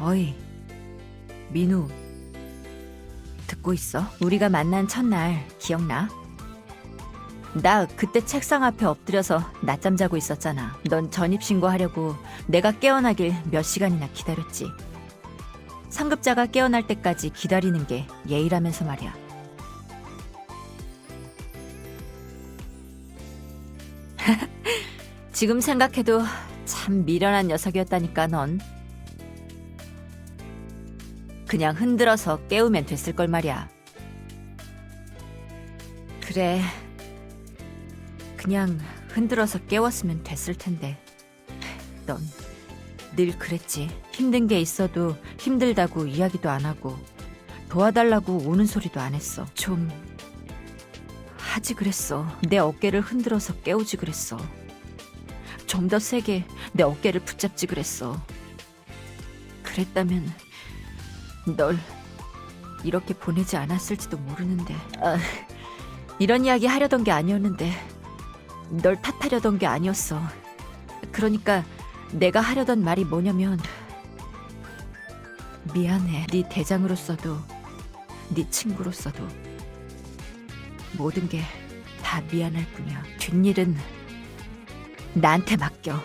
어이, 민우. 듣고 있어? 우리가 만난 첫날 기억나? 나 그때 책상 앞에 엎드려서 낮잠 자고 있었잖아. 넌 전입신고하려고 내가 깨어나길 몇 시간이나 기다렸지. 상급자가 깨어날 때까지 기다리는 게 예의라면서 말이야. 지금 생각해도 참 미련한 녀석이었다니까 넌. 그냥 흔들어서 깨우면 됐을 걸 말이야. 그래. 그냥 흔들어서 깨웠으면 됐을 텐데. 넌 늘 그랬지. 힘든 게 있어도 힘들다고 이야기도 안 하고 도와달라고 우는 소리도 안 했어. 좀 하지 그랬어. 내 어깨를 흔들어서 깨우지 그랬어. 좀 더 세게 내 어깨를 붙잡지 그랬어. 그랬다면 널 이렇게 보내지 않았을지도 모르는데. 아, 이런 이야기 하려던 게 아니었는데 널 탓하려던 게 아니었어. 그러니까 내가 하려던 말이 뭐냐면 미안해. 네 대장으로서도 네 친구로서도 모든 게 다 미안할 뿐이야. 뒷일은 나한테 맡겨.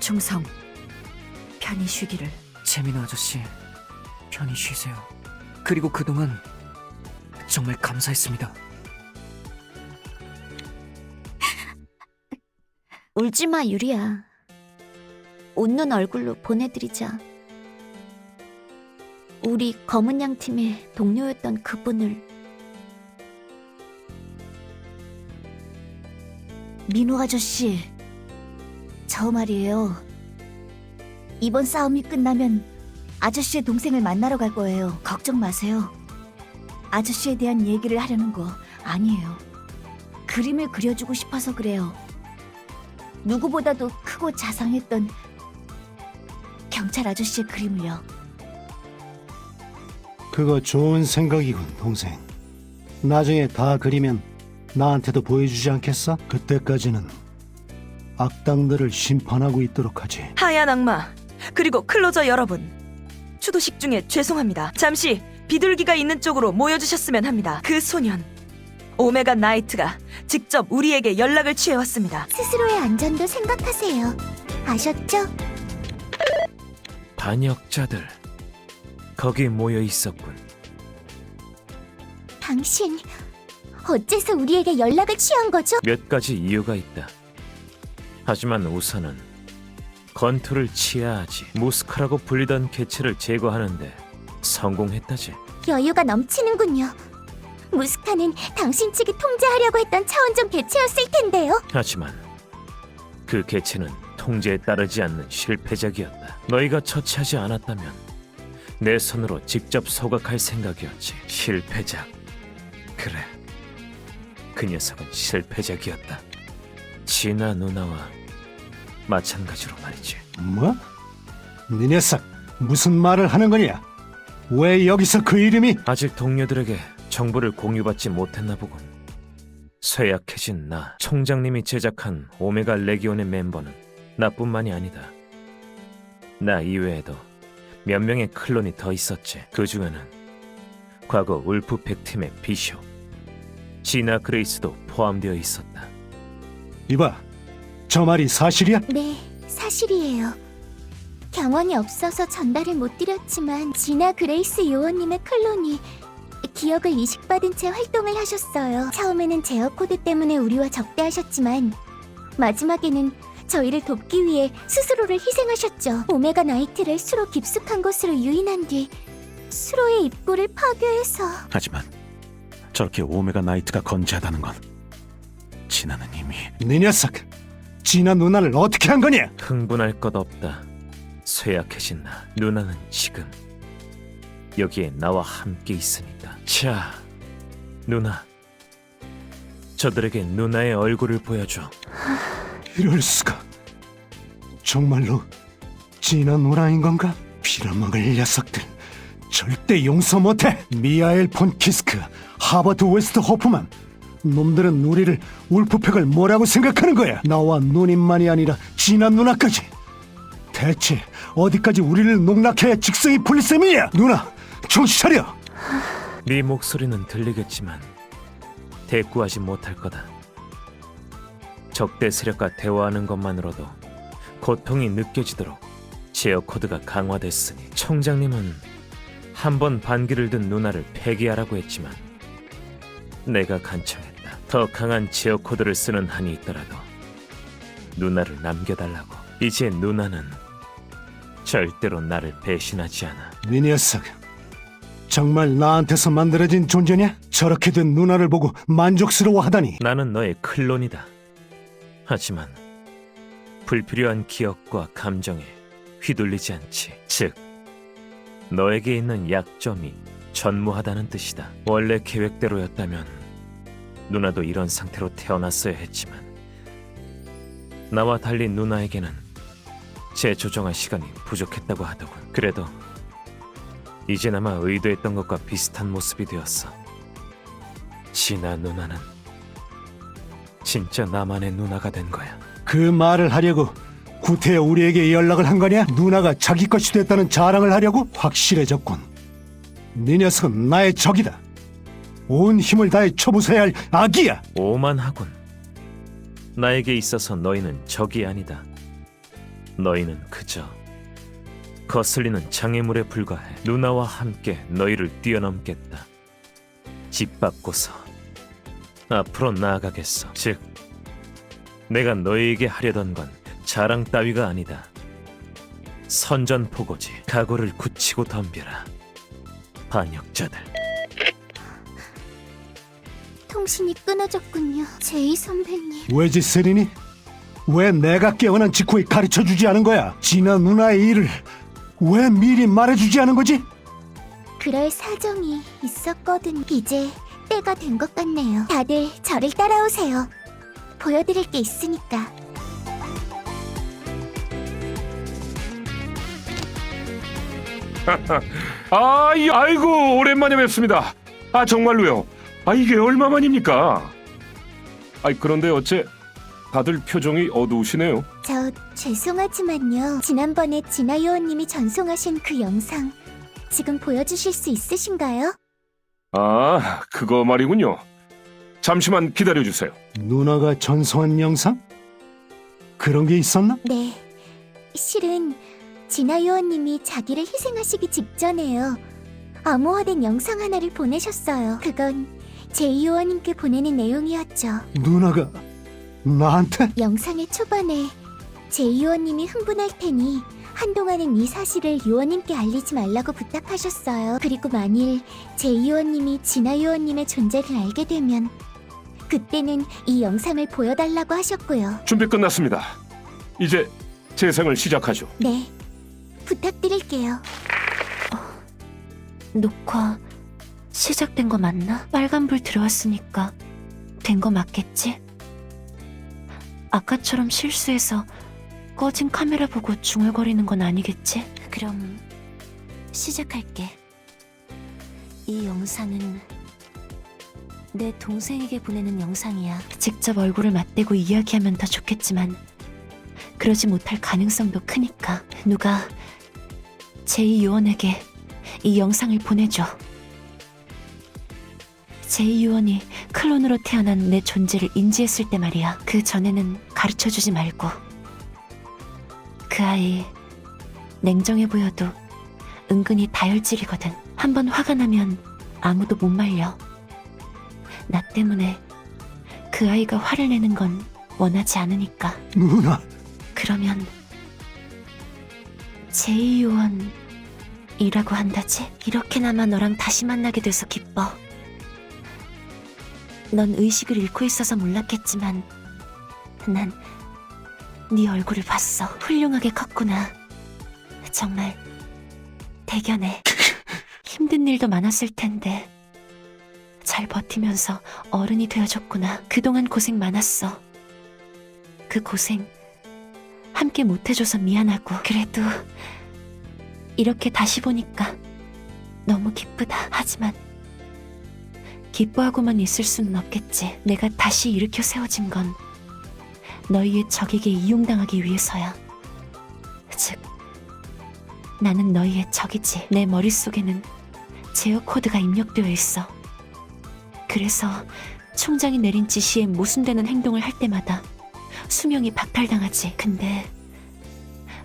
충성. 편히 쉬기를. 재민아 아저씨, 편히 쉬세요. 그리고 그동안 정말 감사했습니다. 울지 마, 유리야. 웃는 얼굴로 보내드리자. 우리 검은 양 팀의 동료였던 그분을 민호 아저씨, 저 말이에요. 이번 싸움이 끝나면 아저씨의 동생을 만나러 갈 거예요. 걱정 마세요. 아저씨에 대한 얘기를 하려는 거 아니에요. 그림을 그려주고 싶어서 그래요. 누구보다도 크고 자상했던 경찰 아저씨의 그림을요. 그거 좋은 생각이군, 동생. 나중에 다 그리면 나한테도 보여주지 않겠어? 그때까지는 악당들을 심판하고 있도록 하지. 하얀 악마 그리고 클로저 여러분 추도식 중에 죄송합니다 잠시 비둘기가 있는 쪽으로 모여주셨으면 합니다 그 소년 오메가 나이트가 직접 우리에게 연락을 취해왔습니다 스스로의 안전도 생각하세요. 아셨죠? 반역자들 거기 모여 있었군. 당신 어째서 우리에게 연락을 취한 거죠? 몇 가지 이유가 있다. 하지만 우선은 건투를 취해야 하지. 무스카라고 불리던 개체를 제거하는데 성공했다지. 여유가 넘치는군요. 무스카는 당신 측이 통제하려고 했던 차원종 개체였을 텐데요. 하지만 그 개체는 통제에 따르지 않는 실패작이었다. 너희가 처치하지 않았다면 내 손으로 직접 소각할 생각이었지. 실패작. 그래. 그 녀석은 실패작이었다. 진아 누나와 마찬가지로 말이지. 뭐? 네 녀석, 무슨 말을 하는 거냐? 왜 여기서 그 이름이? 아직 동료들에게 정보를 공유받지 못했나 보군. 쇠약해진 나, 총장님이 제작한 오메가 레기온의 멤버는 나뿐만이 아니다. 나 이외에도 몇 명의 클론이 더 있었지. 그 중에는 과거 울프팩 팀의 비쇼, 지나 그레이스도 포함되어 있었다. 이봐, 저 말이 사실이야? 네, 사실이에요. 경원이 없어서 전달을 못 드렸지만 지나 그레이스 요원님의 클론이 기억을 이식받은 채 활동을 하셨어요. 처음에는 제어 코드 때문에 우리와 적대하셨지만 마지막에는 저희를 돕기 위해 스스로를 희생하셨죠. 오메가 나이트를 수로 깊숙한 곳으로 유인한 뒤 수로의 입구를 파괴해서 하지만 저렇게 오메가 나이트가 건재하다는 건 진아는 이미 네 녀석, 진아 누나를 어떻게 한 거냐? 흥분할 것 없다. 쇠약해진 나, 누나는 지금 여기에 나와 함께 있으니까. 자, 누나. 저들에게 누나의 얼굴을 보여줘. 이럴 수가. 정말로 진아 누나인 건가? 빌어먹을 녀석들. 절대 용서 못해. 미하엘 폰 키스크, 하버트 웨스트 호프만. 놈들은 우리를 울프팩을 뭐라고 생각하는 거야? 나와 누님만이 아니라 진아 누나까지. 대체 어디까지 우리를 농락해야 직성이 풀릴 셈이냐? 누나, 정신 차려! 네 목소리는 들리겠지만 대꾸하지 못할 거다. 적대 세력과 대화하는 것만으로도 고통이 느껴지도록 제어 코드가 강화됐으니 총장님은 한 번 반기를 든 누나를 폐기하라고 했지만 내가 간청했다. 더 강한 제어 코드를 쓰는 한이 있더라도 누나를 남겨달라고. 이제 누나는 절대로 나를 배신하지 않아. 네 녀석, 정말 나한테서 만들어진 존재냐? 저렇게 된 누나를 보고 만족스러워하다니. 나는 너의 클론이다. 하지만 불필요한 기억과 감정에 휘둘리지 않지. 즉, 너에게 있는 약점이 전무하다는 뜻이다. 원래 계획대로였다면 누나도 이런 상태로 태어났어야 했지만 나와 달리 누나에게는 재조정할 시간이 부족했다고 하더군. 그래도 이제나마 의도했던 것과 비슷한 모습이 되었어. 진아 누나는 진짜 나만의 누나가 된 거야. 그 말을 하려고 구태여 우리에게 연락을 한 거냐? 누나가 자기 것이 됐다는 자랑을 하려고 확실해졌군. 네 녀석은 나의 적이다. 온 힘을 다해 쳐부숴야 할 악이야. 오만하군. 나에게 있어서 너희는 적이 아니다. 너희는 그저 거슬리는 장애물에 불과해. 누나와 함께 너희를 뛰어넘겠다. 짓밟고서 앞으로 나아가겠어. 즉, 내가 너희에게 하려던 건 자랑 따위가 아니다. 선전포고지. 각오를 굳히고 덤벼라. 반역자들. 통신이 끊어졌군요. 제이 선배님. 왜지 세리니? 왜 내가 깨어난 직후에 가르쳐주지 않은 거야? 진아 누나의 일을 왜 미리 말해주지 않은 거지? 그럴 사정이 있었거든. 이제 때가 된 것 같네요. 다들 저를 따라오세요. 보여드릴 게 있으니까. 아, 이, 아이고 오랜만에 뵙습니다. 아 정말로요. 아 이게 얼마만입니까? 아 그런데 어째 다들 표정이 어두우시네요. 저 죄송하지만요. 지난번에 진아 요원님이 전송하신 그 영상 지금 보여주실 수 있으신가요? 아 그거 말이군요. 잠시만 기다려 주세요. 누나가 전송한 영상? 그런 게 있었나? 네. 실은 진아 요원님이 자기를 희생하시기 직전에요. 암호화된 영상 하나를 보내셨어요. 그건 제이 요원님께 보내는 내용이었죠. 누나가 나한테? 영상의 초반에 제이 요원님이 흥분할 테니 한동안은 이 사실을 요원님께 알리지 말라고 부탁하셨어요. 그리고 만일 제이 요원님이 진아 요원님의 존재를 알게 되면 그때는 이 영상을 보여달라고 하셨고요. 준비 끝났습니다. 이제 재생을 시작하죠. 네, 부탁드릴게요. 녹화 시작된 거 맞나? 빨간불 들어왔으니까 된 거 맞겠지? 아까처럼 실수해서 꺼진 카메라 보고 중얼거리는 건 아니겠지? 그럼 시작할게. 이 영상은 내 동생에게 보내는 영상이야. 직접 얼굴을 맞대고 이야기하면 더 좋겠지만 그러지 못할 가능성도 크니까 누가 제이 요원에게 이 영상을 보내줘. 제이 요원이 클론으로 태어난 내 존재를 인지했을 때 말이야. 그 전에는 가르쳐 주지 말고. 그 아이 냉정해 보여도 은근히 다혈질이거든. 한번 화가 나면 아무도 못 말려. 나 때문에 그 아이가 화를 내는 건 원하지 않으니까. 누나, 그러면 제이요원이라고 한다지? 이렇게나마 너랑 다시 만나게 돼서 기뻐. 넌 의식을 잃고 있어서 몰랐겠지만 난 네 얼굴을 봤어. 훌륭하게 컸구나. 정말 대견해. 힘든 일도 많았을 텐데 잘 버티면서 어른이 되어줬구나. 그동안 고생 많았어. 그 고생 함께 못해줘서 미안하고 그래도 이렇게 다시 보니까 너무 기쁘다. 하지만 기뻐하고만 있을 수는 없겠지. 내가 다시 일으켜 세워진 건 너희의 적에게 이용당하기 위해서야. 즉, 나는 너희의 적이지. 내 머릿속에는 제어 코드가 입력되어 있어. 그래서 총장이 내린 지시에 모순되는 행동을 할 때마다 수명이 박탈당하지. 근데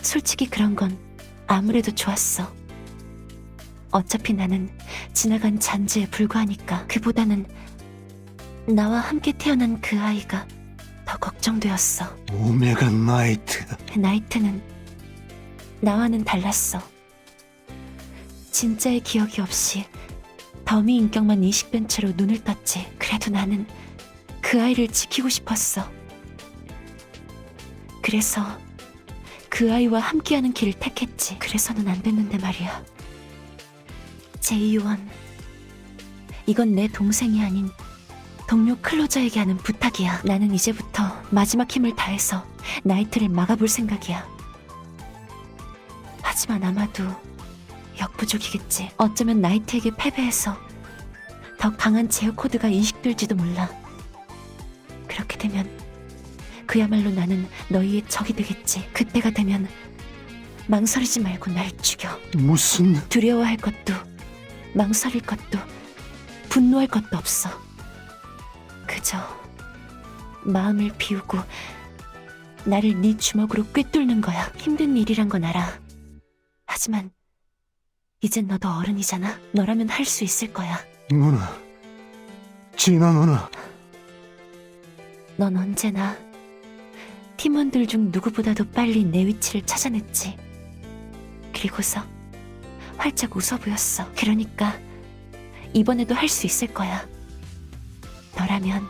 솔직히 그런 건 아무래도 좋았어. 어차피 나는 지나간 잔재에 불과하니까 그보다는 나와 함께 태어난 그 아이가 더 걱정되었어. 오메가 나이트. 나이트는 나와는 달랐어. 진짜의 기억이 없이 더미 인격만 인식된 채로 눈을 떴지. 그래도 나는 그 아이를 지키고 싶었어. 그래서 그 아이와 함께하는 길을 택했지. 그래서는 안 됐는데 말이야. 제이원, 이건 내 동생이 아닌 동료 클로저에게 하는 부탁이야. 나는 이제부터 마지막 힘을 다해서 나이트를 막아볼 생각이야. 하지만 아마도 역부족이겠지. 어쩌면 나이트에게 패배해서 더 강한 제어 코드가 인식될지도 몰라. 그렇게 되면 그야말로 나는 너희의 적이 되겠지. 그때가 되면 망설이지 말고 날 죽여. 무슨 두려워할 것도 망설일 것도 분노할 것도 없어. 그저 마음을 비우고 나를 네 주먹으로 꿰뚫는 거야. 힘든 일이란 건 알아. 하지만 이젠 너도 어른이잖아. 너라면 할 수 있을 거야. 누나? 진아 누나. 넌 언제나 팀원들 중 누구보다도 빨리 내 위치를 찾아냈지. 그리고서 활짝 웃어 보였어. 그러니까 이번에도 할 수 있을 거야. 너라면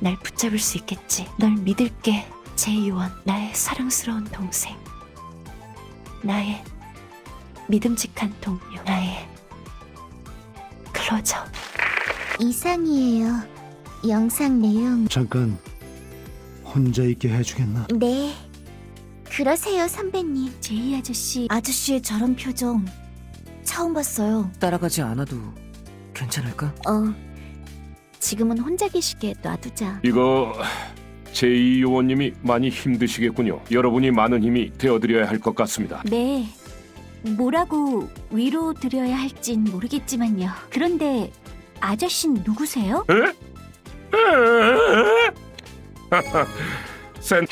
날 붙잡을 수 있겠지. 널 믿을게, 제이원. 나의 사랑스러운 동생. 나의 믿음직한 동료. 나의 클로저. 이상이에요. 영상 내용. 잠깐 혼자 있게 해주겠나? 네. 그러세요, 선배님. 제이 아저씨. 아저씨의 저런 표정 처음 봤어요. 따라가지 않아도 괜찮을까? 어. 지금은 혼자 계시게 놔두자. 이거 제2 요원님이 많이 힘드시겠군요. 여러분이 많은 힘이 되어드려야 할 것 같습니다. 네. 뭐라고 위로 드려야 할진 모르겠지만요. 그런데 아저씨는 누구세요? 에? 센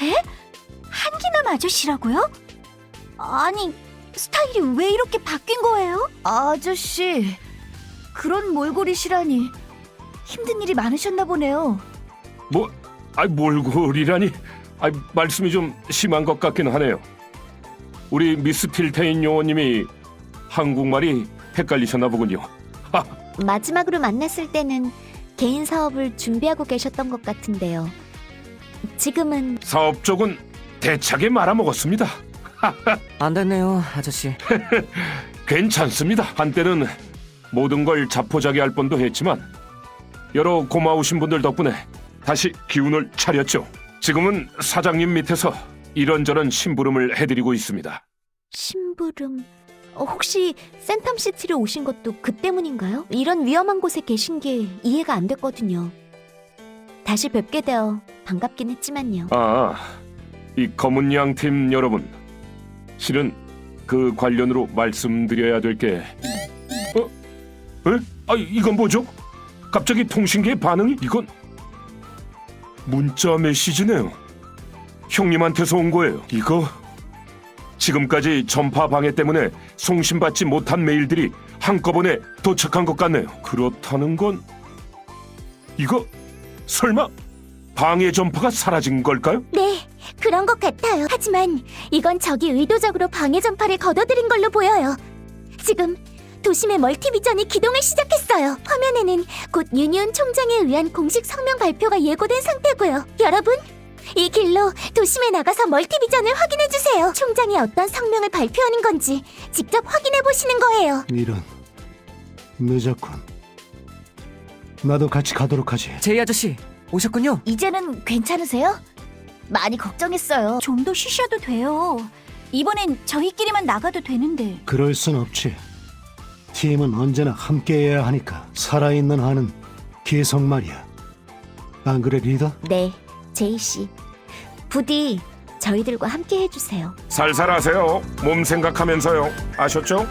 한기남 아저씨라고요? 아니, 스타일이 왜 이렇게 바뀐 거예요? 아저씨, 그런 몰골이시라니 힘든 일이 많으셨나 보네요. 뭐, 아 몰골이라니, 아 말씀이 좀 심한 것 같긴 하네요. 우리 미스 틸테인 요원님이 한국말이 헷갈리셨나 보군요. 마지막으로 만났을 때는 개인 사업을 준비하고 계셨던 것 같은데요. 지금은 사업 쪽은 대차게 말아먹었습니다. 안 됐네요, 아저씨. 괜찮습니다. 한때는 모든 걸 자포자기 할 뻔도 했지만 여러 고마우신 분들 덕분에 다시 기운을 차렸죠. 지금은 사장님 밑에서 이런저런 심부름을 해드리고 있습니다. 심부름. 어, 혹시 센텀시티로 오신 것도 그 때문인가요? 이런 위험한 곳에 계신 게 이해가 안 됐거든요. 다시 뵙게 되어 반갑긴 했지만요. 아, 이 검은 양팀 여러분, 실은 그 관련으로 말씀드려야 될 게, 어? 에? 아, 이건 뭐죠? 갑자기 통신기의 반응이 이건 문자 메시지네요. 형님한테서 온 거예요. 이거 지금까지 전파 방해 때문에 송신받지 못한 메일들이 한꺼번에 도착한 것 같네요. 그렇다는 건 이거 설마 방해 전파가 사라진 걸까요? 네, 그런 것 같아요. 하지만 이건 적이 의도적으로 방해 전파를 걷어들인 걸로 보여요. 지금 도심의 멀티비전이 기동을 시작했어요. 화면에는 곧 유니온 총장에 의한 공식 성명 발표가 예고된 상태고요. 여러분, 이 길로 도심에 나가서 멀티비전을 확인해 주세요. 총장이 어떤 성명을 발표하는 건지 직접 확인해 보시는 거예요. 이런 늦었군. 나도 같이 가도록 하지. 제이 아저씨, 오셨군요. 이제는 괜찮으세요? 많이 걱정했어요. 좀 더 쉬셔도 돼요. 이번엔 저희끼리만 나가도 되는데. 그럴 순 없지. 팀은 언제나 함께해야 하니까 살아있는 한은 계속 말이야. 안 그래 리더? 네, 제이 씨. 부디 저희들과 함께 해주세요. 살살하세요. 몸 생각하면서요. 아셨죠?